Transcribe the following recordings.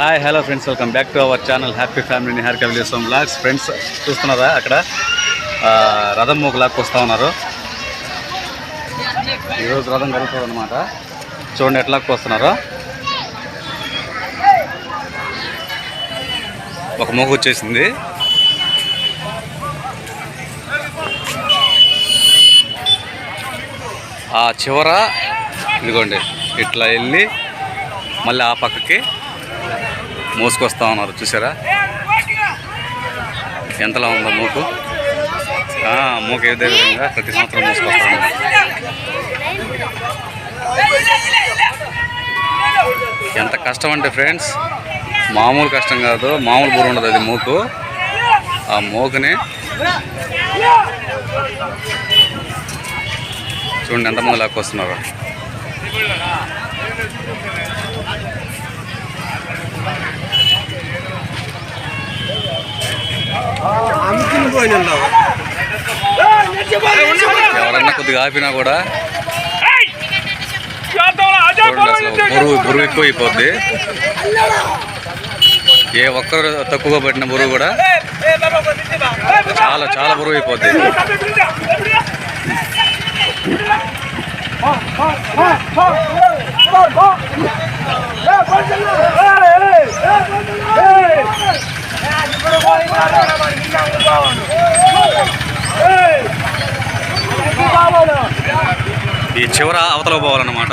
Hi hello friends welcome back to our channel happy family Nihar Kavileswaram blogs friends చూస్తున్నారా అక్కడ? రథం రథం మూకులాక్కి వస్తూ ఉన్నారు. ఈరోజు రథం కలుగుతుంది అనమాట చూడండి ఎట్లా వస్తున్నారో. ఒక మూకు వచ్చేసింది. ఆ చివర ఇదిగోండి ఇట్లా వెళ్ళి మళ్ళీ ఆ పక్కకి మోసుకొస్తా ఉన్నారు. చూసారా? ఎంతలా ఉందో మూకు? ఆ, మూకు ఏదే విధంగా ప్రతి సంవత్సరం మోసుకొస్తా ఉన్నారు. ఎంత కష్టం అంటే ఫ్రెండ్స్ మామూలు కష్టం కాదు మామూలు బూరు ఉండదు అది మూకు. ఆ మూకుని చూడండి ఎంతమంది లాక్కొస్తున్నారు. ఎవరన్నా కొద్దిగా ఆపినా కూడా బరువు బరువు ఎక్కువ అయిపోద్ది ఏ ఒక్కరు తక్కువగా పట్టిన బరువు కూడా చాలా చాలా బరువు అయిపోద్ది ఈ చివర అవతల పోవాలన్నమాట.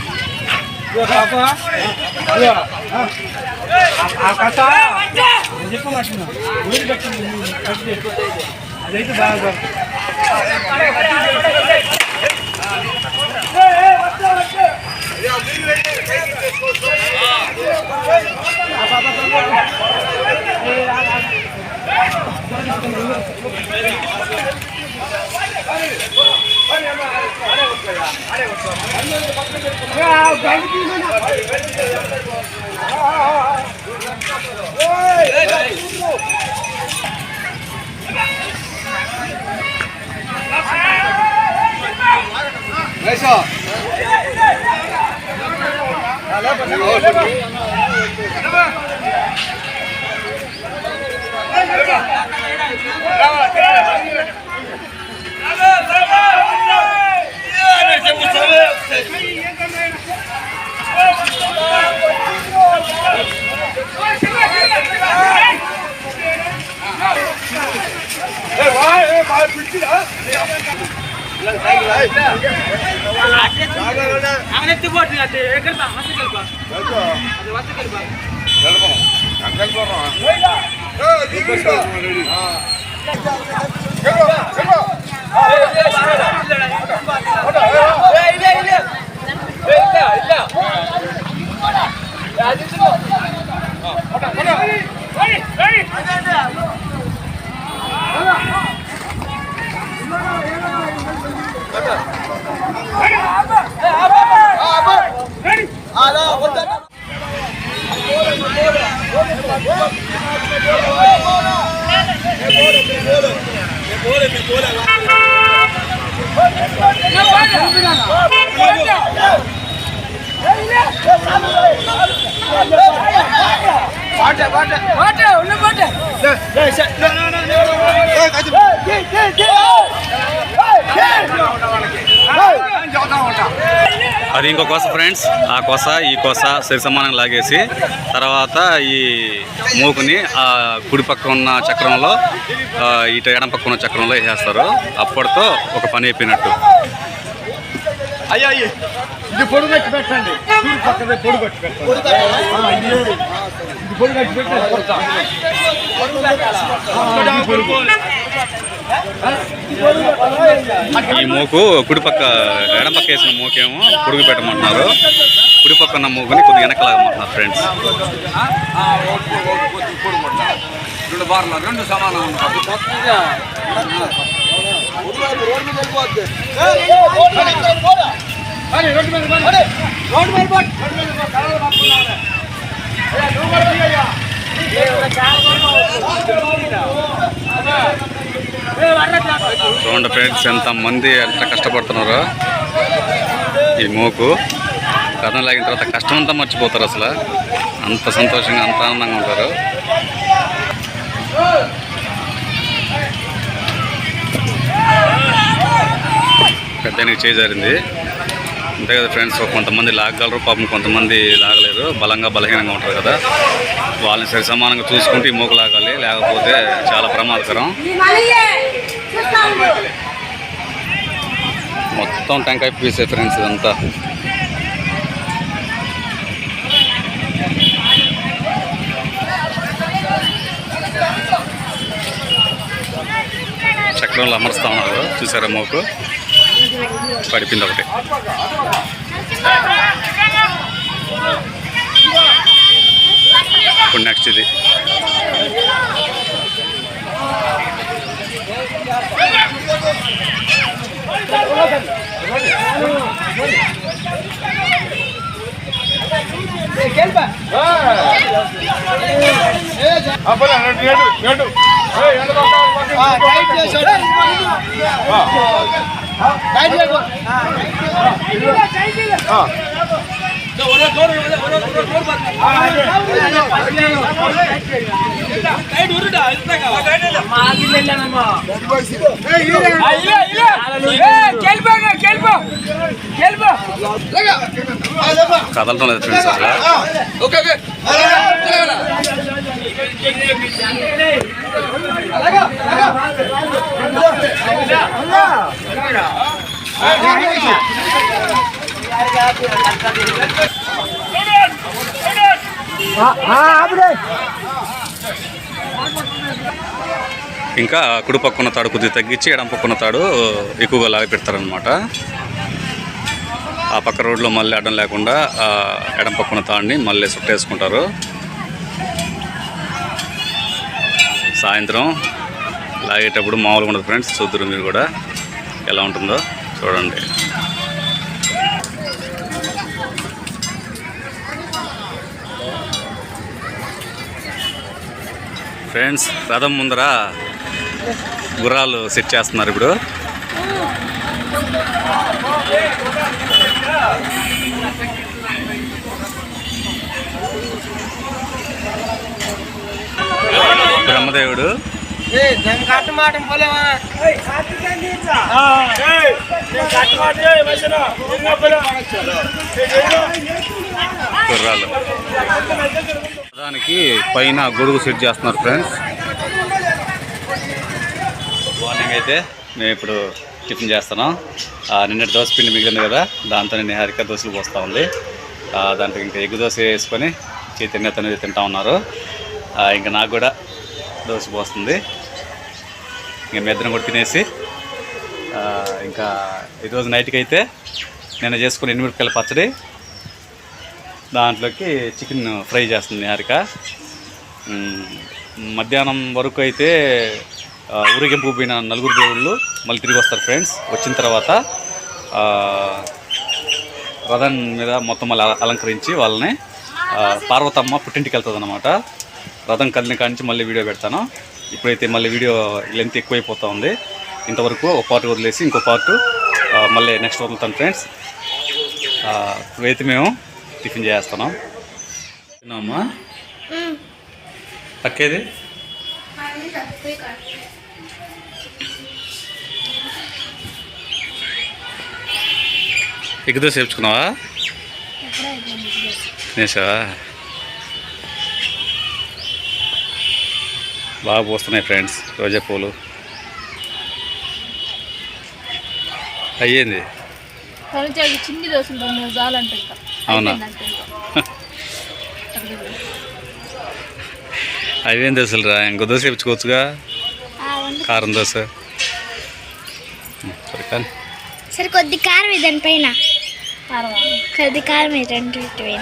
అదైతే బాగా 나이스 അങ്ങനെ come on. போல போல போல போல பாட்டு பாட்டு பாட்டு ஒண்ணு பாட்டு అది ఇంకో కొస ఫ్రెండ్స్ ఆ కొస ఈ కొస సరి సమానంగా లాగేసి తర్వాత ఈ మూకుని ఆ కుడి పక్క ఉన్న చక్రంలో ఆ, ఇటు ఎడం పక్క ఉన్న చక్రంలో వేసేస్తారు. అప్పటితో ఒక పని అయిపోయినట్టు. అయ్యా అయ్యి ఇది పొడుగు కట్టి పెట్టండి. చూడు పక్కనే పొడుగు కట్టి పెట్టండి. ఆ, ఇది ఇది పొడుగు కట్టి పెట్టండి. కొడతా. ఆ, ఇది పొడుగు. ఈ మూకు కుడి పక్క ఎడం పక్క వేసిన మూకేమో పొడుగు పెట్టమంటున్నారు కుడి పక్క ఉన్న మూకుని కొద్దిగా వెనకలాగమంటున్నారు ఫ్రెండ్స్ రెండు బార్లు రెండు సమానం చూడండి ఫ్రెండ్స్ ఎంత మంది ఎంత కష్టపడుతున్నారు ఈ మోకు. కథం లాగిన తర్వాత కష్టం అంతా మర్చిపోతారు అసలు. అంత సంతోషంగా అంత ఆనందంగా ఉంటారు. పెద్దానికి చేజారింది అంతే కదా ఫ్రెండ్స్ కొంతమంది లాగగలరు పాపం కొంతమంది లాగలేరు. బలంగా బలహీనంగా ఉంటారు కదా. వాళ్ళని సరి సమానంగా చూసుకుంటే ఈ లాగాలి. లేకపోతే చాలా ప్రమాదకరం. మొత్తం టెంకాయ పీసే ఫ్రెండ్స్ ఇదంతా. చక్రంలో అమరుస్తా ఉన్నారు. చూసారా మోకు? పడిపోయింది ఒకటి. ఇప్పుడు నెక్స్ట్ ఇది. అప్పుడు ఏడు ఏడు ఏయ్, ఎండ పక్క, పక్క, ఆ. కదలటం లేదు ఫ్రెండ్స్ అసలు ఇంకా కుడి పక్కన తాడు కొద్దిగా తగ్గించి ఎడం పక్కన తాడు ఎక్కువగా లాగి పెడతారనమాట ఆ పక్క రోడ్లో మళ్ళీ అడ్డం లేకుండా ఎడం పక్కన తాడిని మళ్ళీ సుట్టేసుకుంటారు. సాయంత్రం లాగేటప్పుడు మామూలుగా ఉండదు ఫ్రెండ్స్ చూద్దరు మీరు కూడా ఎలా ఉంటుందో. చూడండి. ఫ్రెండ్స్ రథం ముందర గుర్రాలు సెట్ చేస్తున్నారు ఇప్పుడు. బ్రహ్మదేవుడు దానికి పైన గొడుగు సెట్ చేస్తున్నారు ఫ్రెండ్స్. మార్నింగ్ అయితే మేము ఇప్పుడు టిఫిన్ చేస్తున్నాం. ఆ, నిన్నటి దోశ పిండి మిగిలింది కదా దాంతో నేను హరిక దోశలు పోస్తూ ఉంది. ఆ, దాంట్లో ఇంకా ఎగ్గు దోశ వేసుకొని చైతన్య తనేది తింటా ఉన్నారు. ఆ, ఇంకా నాకు కూడా దోశ పోస్తుంది. ఇంకా మీ ఇద్దరం కూడా తినేసి ఇంకా ఈరోజు నైట్కి అయితే నేను చేసుకున్న ఎనిమిరపకాయల పచ్చడి దాంట్లోకి చికెన్ ఫ్రై చేస్తుంది హారిక. మధ్యాహ్నం వరకు అయితే ఊరేగింపు పోయిన నలుగురు దేవుళ్ళు మళ్ళీ తిరిగి వస్తారు ఫ్రెండ్స్. వచ్చిన తర్వాత రథం మీద మొత్తం మళ్ళీ అల- అలంకరించి వాళ్ళని పార్వతమ్మ పుట్టింటికి వెళ్తుంది అనమాట రథం కదిలిన నుంచి మళ్ళీ వీడియో పెడతాను. ఇప్పుడైతే మళ్ళీ వీడియో లెంత్ ఎక్కువైపోతూ ఉంది. ఇంతవరకు ఒక పార్ట్ వదిలేసి ఇంకో పార్ట్ మళ్ళీ నెక్స్ట్ వదులుతాను ఫ్రెండ్స్. ఇప్పుడైతే మేము టిఫిన్ చేస్తున్నాం. తిన్నామా? అక్కేది ఎగ్గు దోశ వేపించుకున్నావా వేసావా బాగా పోస్తున్నాయి ఫ్రెండ్స్ రోజా పూలు. అయ్యింది? అవునా? అవేం దోశలు రా? ఇంకో దోశ ఇప్పించుకోవచ్చుగా కారం దోశ. సరే కొద్ది కారం దానిపైన. కారమా? కొద్ది కారం పైన